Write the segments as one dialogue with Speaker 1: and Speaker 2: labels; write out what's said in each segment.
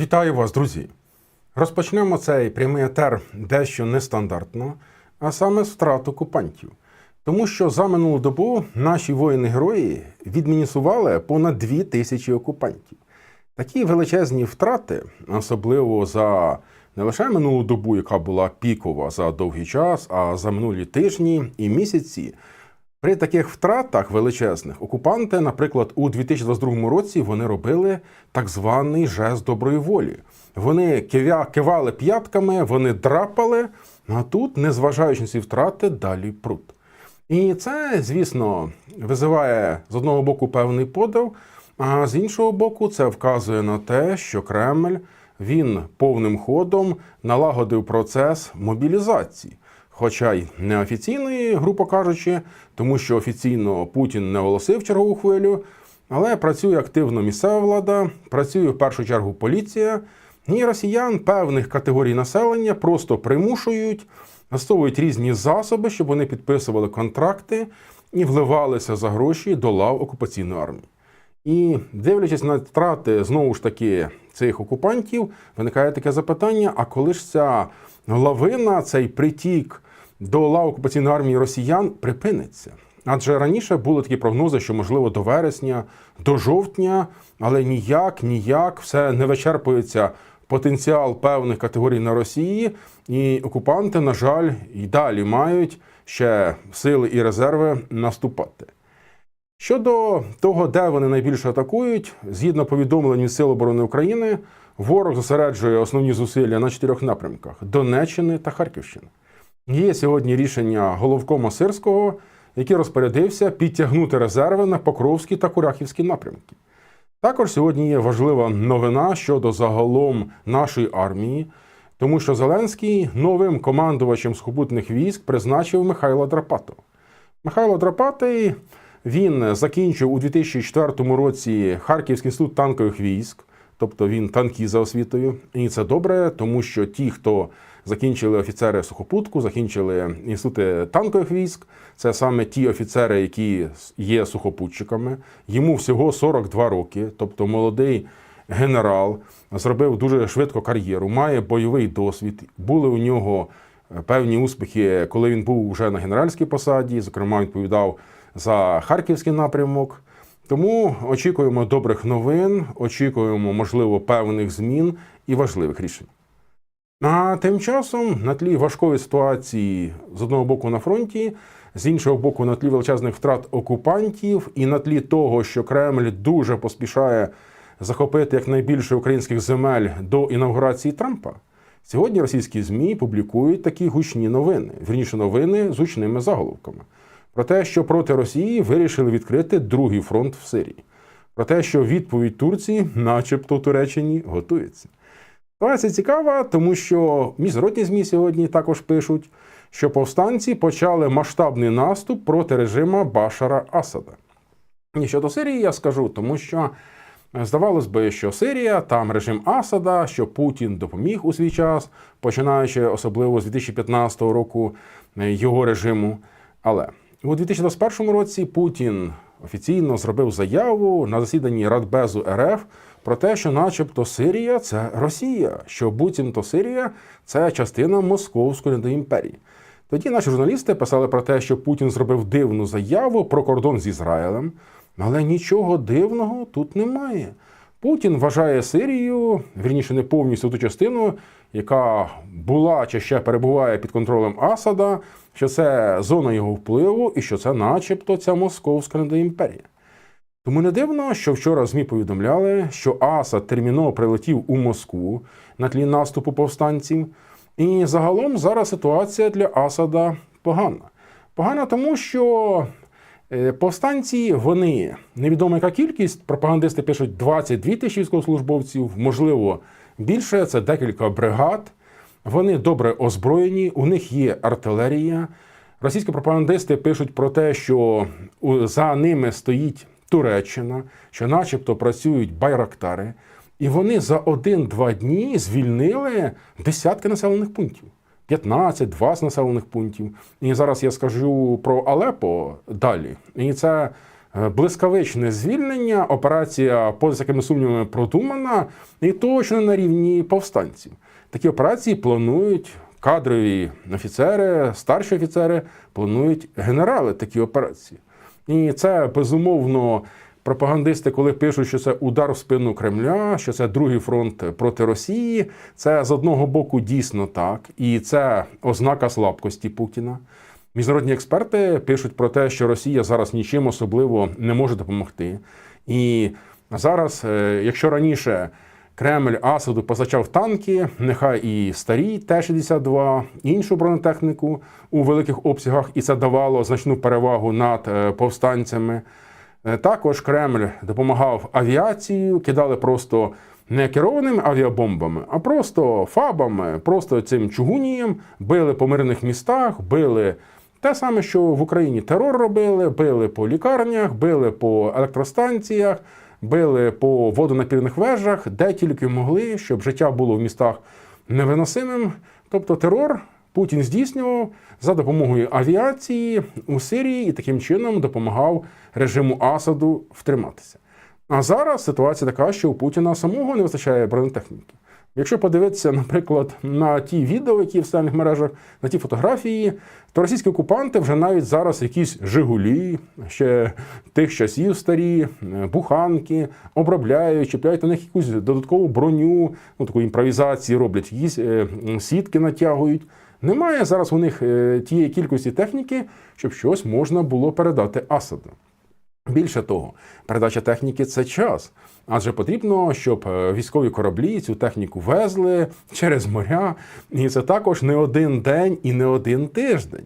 Speaker 1: Вітаю вас, друзі! Розпочнемо цей прямий етер дещо нестандартно, а саме з втрат окупантів. Тому що за минулу добу наші воїни-герої відмінісували понад дві тисячі окупантів. Такі величезні втрати, особливо за не лише минулу добу, яка була пікова за довгий час, а за минулі тижні і місяці. При таких втратах величезних окупанти, наприклад, у 2022 році вони робили так званий жест доброї волі. Вони кивали п'ятками, вони драпали, а тут, незважаючи на ці втрати, далі прут. І це, звісно, визиває з одного боку певний подив, а з іншого боку, це вказує на те, що Кремль він повним ходом налагодив процес мобілізації. Хоча й неофіційної, грубо кажучи, тому що офіційно Путін не оголосив чергову хвилю, але працює активно місцева влада, працює в першу чергу поліція, і росіян певних категорій населення просто примушують, застосовують різні засоби, щоб вони підписували контракти і вливалися за гроші до лав окупаційної армії. І дивлячись на втрати знову ж таки цих окупантів, виникає таке запитання: а коли ж ця лавина, цей притік до лав окупаційної армії росіян припиниться? Адже раніше були такі прогнози, що можливо до вересня, до жовтня, але ніяк, ніяк все не вичерпується потенціал певних категорій на Росії, і окупанти, на жаль, і далі мають ще сили і резерви наступати. Щодо того, де вони найбільше атакують, згідно повідомлень Сил оборони України, ворог зосереджує основні зусилля на чотирьох напрямках Донеччини та Харківщини. Є сьогодні рішення головкома Сирського, який розпорядився підтягнути резерви на Покровський та Курахівські напрямки. Також сьогодні є важлива новина щодо загалом нашої армії, тому що Зеленський новим командувачем сухопутних військ призначив Михайла Драпатова. Михайло Драпатий він закінчив у 2004 році Харківський інститут танкових військ, тобто він танкіст за освітою. І це добре, тому що ті, хто закінчили офіцери сухопутку, закінчили інститути танкових військ, це саме ті офіцери, які є сухопутчиками. Йому всього 42 роки, тобто молодий генерал, зробив дуже швидко кар'єру, має бойовий досвід. Були у нього е, певні успіхи, коли він був вже на генеральській посаді. Зокрема, відповідав за харківський напрямок. Тому очікуємо добрих новин, очікуємо, можливо, певних змін і важливих рішень. А тим часом, на тлі важкої ситуації з одного боку на фронті, з іншого боку, на тлі величезних втрат окупантів, і на тлі того, що Кремль дуже поспішає захопити якнайбільше українських земель до інаугурації Трампа, сьогодні російські ЗМІ публікують такі гучні новини, вірніше новини з гучними заголовками про те, що проти Росії вирішили відкрити другий фронт в Сирії, про те, що відповідь Турції, начебто Туреччині, готується. Ситуація цікава, тому що міжнародні ЗМІ сьогодні також пишуть, що повстанці почали масштабний наступ проти режима Башара Асада. І щодо Сирії я скажу, тому що здавалось би, що Сирія, там режим Асада, що Путін допоміг у свій час, починаючи особливо з 2015 року е, його режиму. Але у 2021 році Путін офіційно зробив заяву на засіданні Радбезу РФ про те, що, начебто, Сирія це Росія, що буцімто Сирія це частина Московської імперії. Тоді наші журналісти писали про те, що Путін зробив дивну заяву про кордон з Ізраїлем, але нічого дивного тут немає. Путін вважає Сирію, вірніше не повністю ту частину, яка була чи ще перебуває під контролем Асада, що це зона його впливу і що це, начебто, ця московська імперія. Тому не дивно, що вчора ЗМІ повідомляли, що Асад терміново прилетів у Москву на тлі наступу повстанців. І загалом зараз ситуація для Асада погана. Погана тому, що е, повстанці, вони невідома яка кількість, пропагандисти пишуть 22 тисячі військовослужбовців, можливо, більше це декілька бригад. Вони добре озброєні, у них є артилерія. Російські пропагандисти пишуть про те, що за ними стоїть Туреччина, що начебто працюють байрактари, і вони за один-два дні звільнили десятки населених пунктів. 15-20 населених пунктів. І зараз я скажу про Алепо далі. І це Блискавичне звільнення, операція поза всякими сумнівами продумана і точно на рівні повстанців. Такі операції планують кадрові офіцери, старші офіцери, планують генерали такі операції. І це безумовно пропагандисти, коли пишуть, що це удар в спину Кремля, що це другий фронт проти Росії. Це з одного боку дійсно так, і це ознака слабкості Путіна. Міжнародні експерти пишуть про те, що Росія зараз нічим особливо не може допомогти. І зараз, е, якщо раніше Кремль Асаду позначав танки, нехай і старі Т-62, іншу бронетехніку у великих обсягах, і це давало значну перевагу над е, повстанцями. Е, Також Кремль допомагав авіацією, кидали просто не керованими авіабомбами, а просто фабами, просто цим чугунієм, били по мирних містах, били те саме, що в Україні терор робили, били по лікарнях, били по електростанціях, били по водонапірних вежах, де тільки могли, щоб життя було в містах невиносимим. Тобто терор Путін здійснював за допомогою авіації у Сирії і таким чином допомагав режиму Асаду втриматися. А зараз ситуація така, що у Путіна самого не вистачає бронетехніки. Якщо подивитися, наприклад, на ті відео, які в соціальних мережах, на ті фотографії, то російські окупанти вже навіть зараз якісь Жигулі, ще тих часів старі, е, буханки обробляють, чіпляють на них якусь додаткову броню, ну таку імпровізації роблять, якісь е, сітки натягують. Немає зараз у них е, тієї кількості техніки, щоб щось можна було передати Асаду. Більше того, передача техніки це час. Адже потрібно, щоб е, військові кораблі цю техніку везли через моря, і це також не один день і не один тиждень.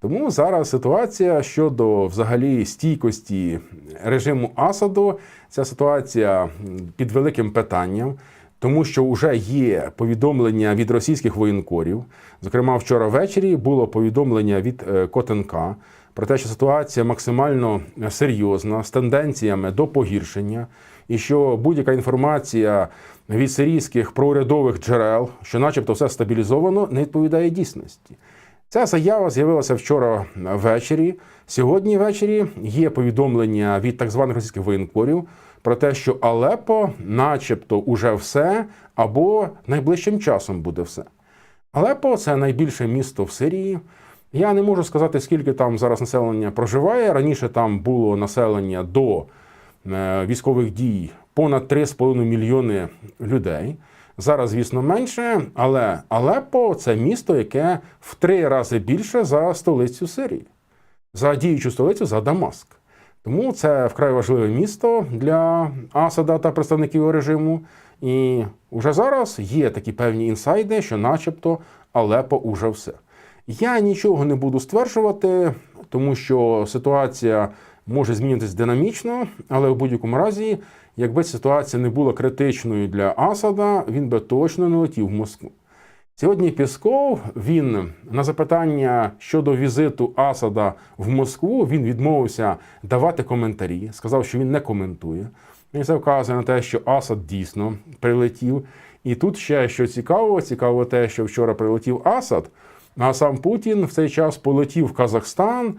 Speaker 1: Тому зараз ситуація щодо взагалі стійкості режиму Асаду, ця ситуація під великим питанням, тому що вже є повідомлення від російських воєнкорів. Зокрема, вчора ввечері було повідомлення від е, Котенка про те, що ситуація максимально серйозна з тенденціями до погіршення, і що будь-яка інформація від сирійських проурядових джерел, що, начебто, все стабілізовано, не відповідає дійсності. Ця заява з'явилася вчора ввечері. Сьогодні ввечері є повідомлення від так званих російських воєнкорів про те, що Алепо, начебто, уже все, або найближчим часом буде все. Алепо це найбільше місто в Сирії. Я не можу сказати, скільки там зараз населення проживає. Раніше там було населення до е, військових дій понад 3,5 мільйони людей. Зараз, звісно, менше, але Алеппо – це місто, яке в три рази більше за столицю Сирії, за діючу столицю за Дамаск. Тому це вкрай важливе місто для Асада та представників режиму. І вже зараз є такі певні інсайди, що, начебто, Алепо уже все. Я нічого не буду стверджувати, тому що ситуація може змінитись динамічно, але в будь-якому разі, якби ситуація не була критичною для Асада, він би точно не летів в Москву. Сьогодні Пісков він на запитання щодо візиту Асада в Москву він відмовився давати коментарі, сказав, що він не коментує. І це вказує на те, що Асад дійсно прилетів. І тут ще що цікаво, цікаво те, що вчора прилетів Асад, а сам Путін в цей час полетів в Казахстан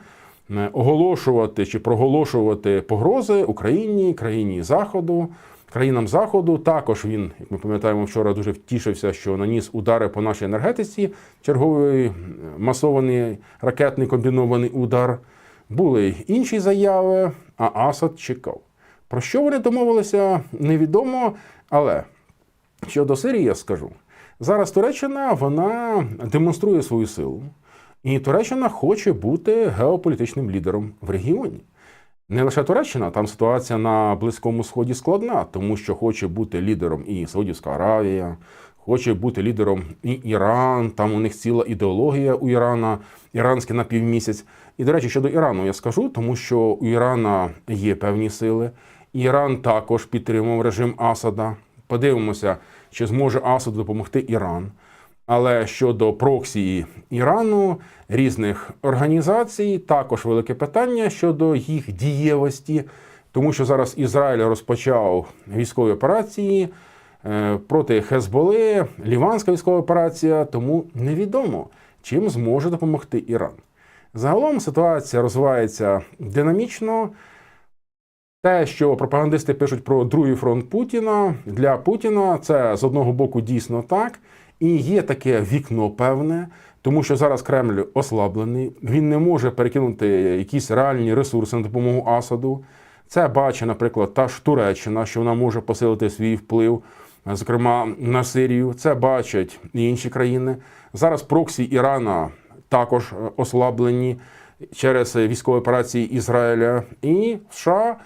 Speaker 1: е, оголошувати чи проголошувати погрози Україні, країні Заходу, країнам Заходу. Також він, як ми пам'ятаємо, вчора дуже втішився, що наніс удари по нашій енергетиці, черговий е, масований ракетний комбінований удар. Були інші заяви, а Асад чекав. Про що вони домовилися, невідомо. Але щодо Сирії, я скажу. Зараз Туреччина вона демонструє свою силу, і Туреччина хоче бути геополітичним лідером в регіоні. Не лише Туреччина, там ситуація на Близькому Сході складна, тому що хоче бути лідером і Саудівська Аравія, хоче бути лідером і Іран. Там у них ціла ідеологія у Ірана, іранський напівмісяць. І, до речі, щодо Ірану я скажу, тому що у Ірана є певні сили. Іран також підтримував режим Асада. Подивимося, чи зможе Асаду допомогти Іран. Але щодо проксії Ірану, різних організацій, також велике питання щодо їх дієвості, тому що зараз Ізраїль розпочав військові операції е, проти Хезболи, Ліванська військова операція, тому невідомо, чим зможе допомогти Іран. Загалом ситуація розвивається динамічно. Те, що пропагандисти пишуть про другий фронт Путіна, для Путіна це з одного боку дійсно так, і є таке вікно певне, тому що зараз Кремль ослаблений, він не може перекинути якісь реальні ресурси на допомогу Асаду. Це бачить, наприклад, та ж Туреччина, що вона може посилити свій вплив, зокрема на Сирію. Це бачать інші країни. Зараз проксі Ірана також е, ослаблені через військові операції Ізраїля і США.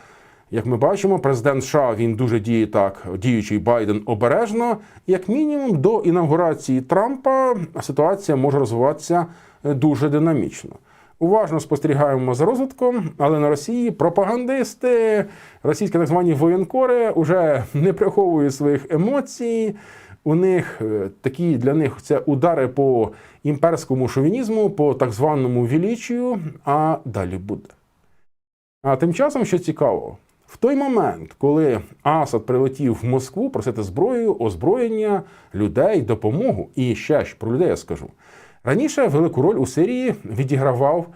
Speaker 1: Як ми бачимо, президент США він дуже діє так, діючий Байден обережно. Як мінімум, до інаугурації Трампа ситуація може розвиватися е, дуже динамічно. Уважно спостерігаємо за розвитком, але на Росії пропагандисти, російські так звані воєнкори вже не приховують своїх емоцій. У них е, такі для них це удари по імперському шовінізму, по так званому вілічію, а далі буде. А тим часом, що цікаво, в той момент, коли Асад прилетів в Москву просити зброю, озброєння, людей, допомогу, і ще ж про людей я скажу. Раніше велику роль у Сирії відігравав,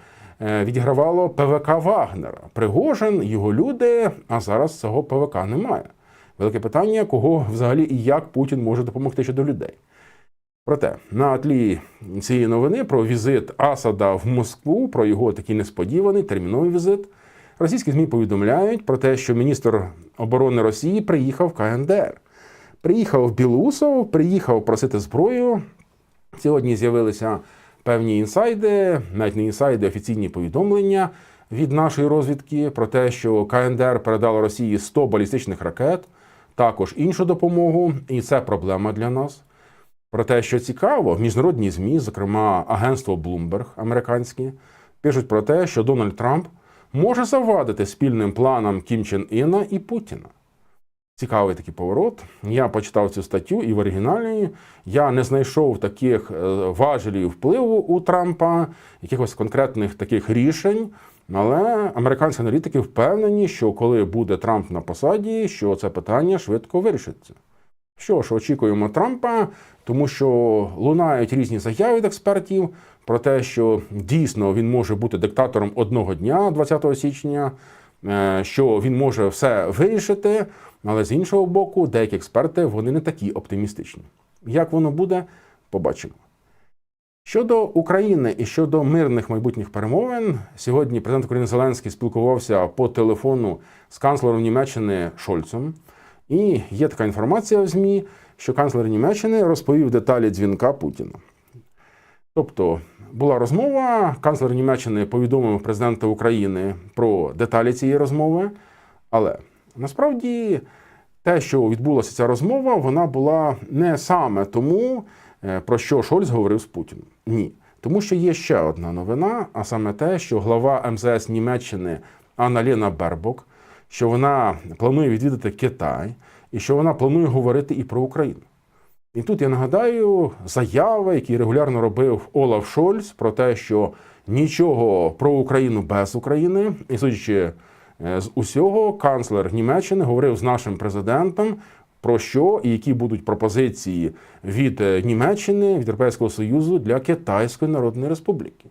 Speaker 1: е, відігравало ПВК Вагнера. Пригожин, його люди, а зараз цього ПВК немає. Велике питання, кого взагалі і як Путін може допомогти щодо людей. Проте на тлі цієї новини про візит Асада в Москву, про його такий несподіваний терміновий візит, російські ЗМІ повідомляють про те, що міністр оборони Росії приїхав в КНДР. Приїхав в Білоусов, приїхав просити зброю. Сьогодні з'явилися певні інсайди, навіть не інсайди, офіційні повідомлення від нашої розвідки про те, що КНДР передало Росії 100 балістичних ракет, також іншу допомогу, і це проблема для нас. Про те, що цікаво, міжнародні ЗМІ, зокрема агентство Bloomberg американське, пишуть про те, що Дональд Трамп може завадити спільним планам Кім Чен Іна і Путіна. Цікавий такий поворот. Я почитав цю статтю і в оригіналі я не знайшов таких е, важелів впливу у Трампа, якихось конкретних таких рішень. Але американські аналітики впевнені, що коли буде Трамп на посаді, що це питання швидко вирішиться. Що ж, очікуємо Трампа, тому що лунають різні заяви від експертів про те, що дійсно він може бути диктатором одного дня, 20 січня, е, що він може все вирішити. Але з іншого боку, деякі експерти вони не такі оптимістичні. Як воно буде, побачимо. Щодо України і щодо мирних майбутніх перемовин, сьогодні президент України Зеленський спілкувався по телефону з канцлером Німеччини Шольцем. І є така інформація в ЗМІ, що канцлер Німеччини розповів деталі дзвінка Путіна. Тобто була розмова, канцлер Німеччини повідомив президента України про деталі цієї розмови, але насправді те, що відбулася ця розмова, вона була не саме тому, е, про що Шольц говорив з Путіним. Ні. Тому що є ще одна новина, а саме те, що глава МЗС Німеччини Анна Лена Бербок, що вона планує відвідати Китай і що вона планує говорити і про Україну. І тут я нагадаю заяви, які регулярно робив Олаф Шольц про те, що нічого про Україну без України, і судячи е, з усього, канцлер Німеччини говорив з нашим президентом про що і які будуть пропозиції від е, Німеччини, від Європейського Союзу для Китайської Народної Республіки.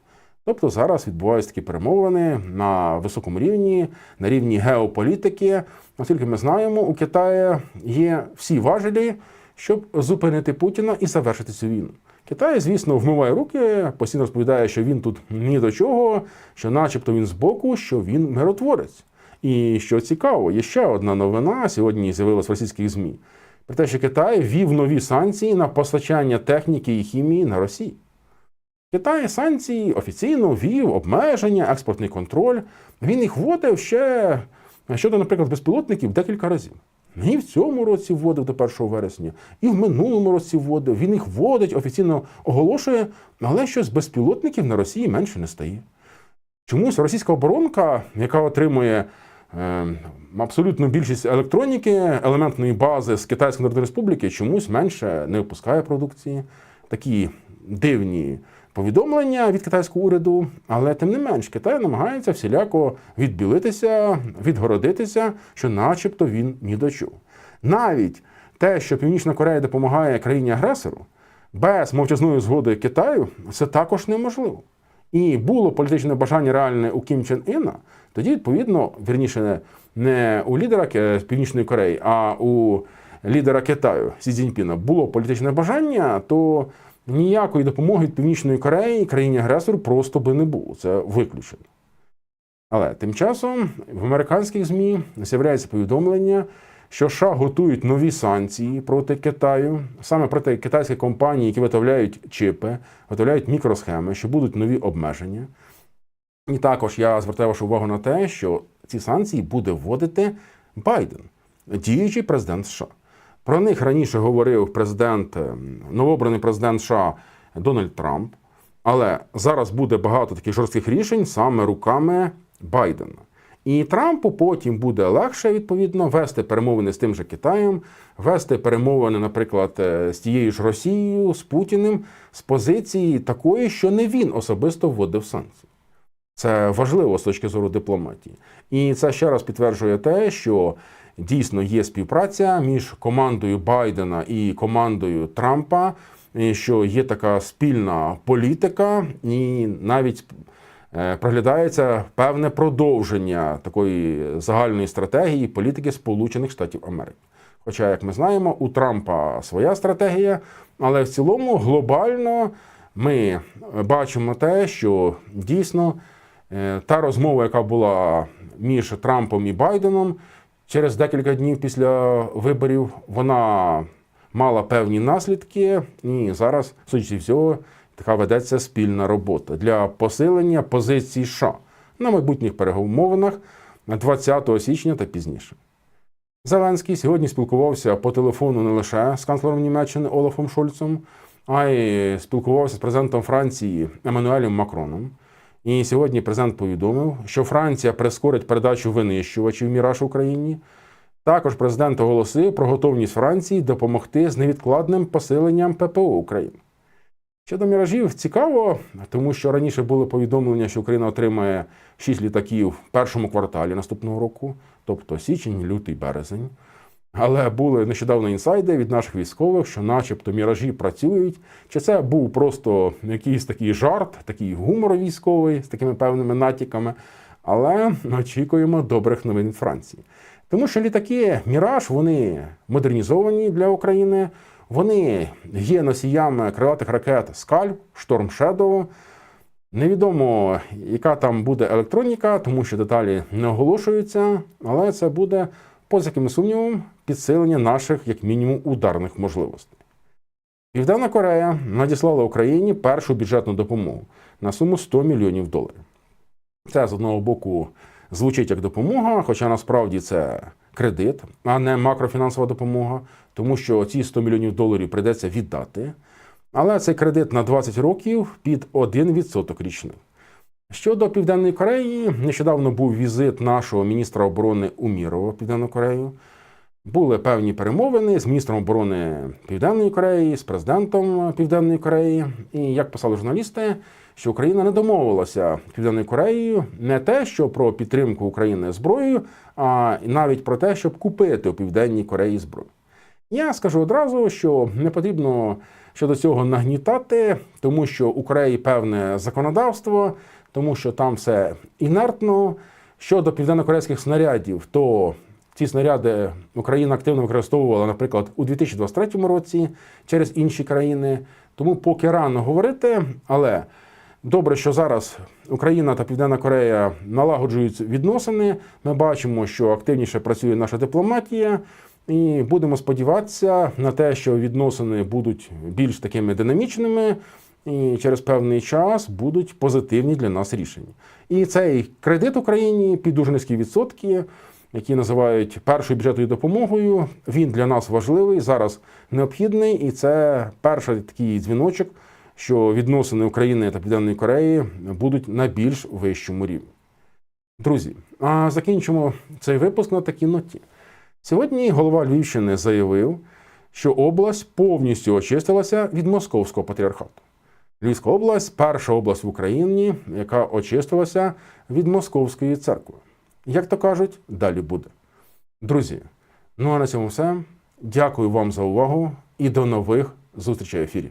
Speaker 1: Тобто зараз відбуваються такі перемовини на високому рівні, на рівні геополітики. Наскільки ми знаємо, у Китаї є всі важелі, щоб зупинити Путіна і завершити цю війну. Китай, звісно, вмиває руки, постійно розповідає, що він тут ні до чого, що, начебто, він збоку, що він миротворець. І що цікаво, є ще одна новина сьогодні з'явилась в російських ЗМІ про те, що Китай ввів нові санкції на постачання техніки і хімії на Росію. Китай санкції офіційно ввів обмеження, експортний контроль. Він їх вводив ще щодо, наприклад, безпілотників декілька разів. І в цьому році вводив до 1 вересня, і в минулому році вводив. Він їх вводить, офіційно оголошує, але щось безпілотників на Росії менше не стає. Чомусь російська оборонка, яка отримує е, абсолютну більшість електроніки, елементної бази з Китайської Народної Республіки, чомусь менше не випускає продукції. Такі дивні повідомлення від китайського уряду, але тим не менш Китай намагається всіляко відбілитися, відгородитися, що, начебто, він ні до чого. Навіть те, що Північна Корея допомагає країні агресору, без мовчазної згоди Китаю, це також неможливо. і було політичне бажання реальне у Кім Чен Іна, тоді, відповідно, вірніше, не- у лідера Північної Кореї, а у лідера Китаю Сі Цзіньпіна було політичне бажання, то ніякої допомоги від Північної Кореї країні агресору просто би не було. Це виключено. Але тим часом в американських ЗМІ з'являється повідомлення, що США готують нові санкції проти Китаю, саме проти китайських компаній, які виготовляють чипи, виготовляють мікросхеми, що будуть нові обмеження. І також я звертаю вашу увагу на те, що ці санкції буде вводити Байден, діючий президент США. Про них раніше говорив президент, новообраний президент США Дональд Трамп. Але зараз буде багато таких жорстких рішень саме руками Байдена. І Трампу потім буде легше відповідно вести перемовини з тим же Китаєм, вести перемовини, наприклад, е, з тією ж Росією, з Путіним, з позиції такої, що не він особисто вводив санкції. Це важливо з точки зору дипломатії. І це ще раз підтверджує те, що дійсно є співпраця між командою Байдена і командою Трампа, що є така спільна політика, і навіть е, проглядається певне продовження такої загальної стратегії політики Сполучених Штатів Америки. Хоча, як ми знаємо, у Трампа своя стратегія, але в цілому глобально ми бачимо те, що дійсно е, та розмова, яка була між Трампом і Байденом через декілька днів після виборів, вона мала певні наслідки, і зараз, судячи всього, така ведеться спільна робота для посилення позицій США на майбутніх перемовинах 20 січня та пізніше. Зеленський сьогодні спілкувався по телефону не лише з канцлером Німеччини Олафом Шольцем, а й спілкувався з президентом Франції Еммануелем Макроном. І сьогодні президент повідомив, що Франція прискорить передачу винищувачів Міраж Україні. Також президент оголосив про готовність Франції допомогти з невідкладним посиленням ППО України. Щодо міражів, цікаво, тому що раніше були повідомлення, що Україна отримає 6 літаків в першому кварталі наступного року, тобто січень, лютий, березень. Але були нещодавно інсайди від наших військових, що, начебто, міражі працюють. Чи це був просто якийсь такий жарт, такий гумор військовий з такими певними натяками. Але очікуємо добрих новин від Франції. Тому що літаки Міраж вони модернізовані для України. Вони є носіями крилатих ракет Скальп, Шторм Шедоу. Невідомо, яка там буде електроніка, тому що деталі не оголошуються, але це буде, поза яким сумнівом, підсилення наших, як мінімум, ударних можливостей. Південна Корея надіслала Україні першу бюджетну допомогу на суму 100 мільйонів доларів. Це з одного боку звучить як допомога, хоча насправді це кредит, а не макрофінансова допомога, тому що ці 100 мільйонів доларів прийдеться віддати. Але цей кредит на 20 років під 1% річних. Щодо Південної Кореї, нещодавно був візит нашого міністра оборони Умірова в Південну Корею. Були певні перемовини з міністром оборони Південної Кореї, з президентом Південної Кореї. І як писали журналісти, що Україна не домовилася Південною Кореєю не те, що про підтримку України зброєю, а навіть про те, щоб купити у Південній Кореї зброю. Я скажу одразу, що не потрібно щодо цього нагнітати, тому що у Кореї певне законодавство, тому що там все інертно. Щодо південнокорейських снарядів, то ці снаряди Україна активно використовувала, наприклад, у 2023 році через інші країни. Тому поки рано говорити, але добре, що зараз Україна та Південна Корея налагоджують відносини. Ми бачимо, що активніше працює наша дипломатія. І будемо сподіватися на те, що відносини будуть більш такими динамічними, і через певний час будуть позитивні для нас рішення. І цей кредит Україні під дуже низькі відсотки, які називають першою бюджетною допомогою, він для нас важливий, зараз необхідний, і це перший такий дзвіночок, що відносини України та Південної Кореї будуть на більш вищому рівні. Друзі, а закінчимо цей випуск на такій ноті. Сьогодні голова Львівщини заявив, що область повністю очистилася від московського патріархату. Львівська область перша область в Україні, яка очистилася від московської церкви. Як то кажуть, далі буде. Друзі, ну а на цьому все. Дякую вам за увагу і до нових зустрічей в ефірі.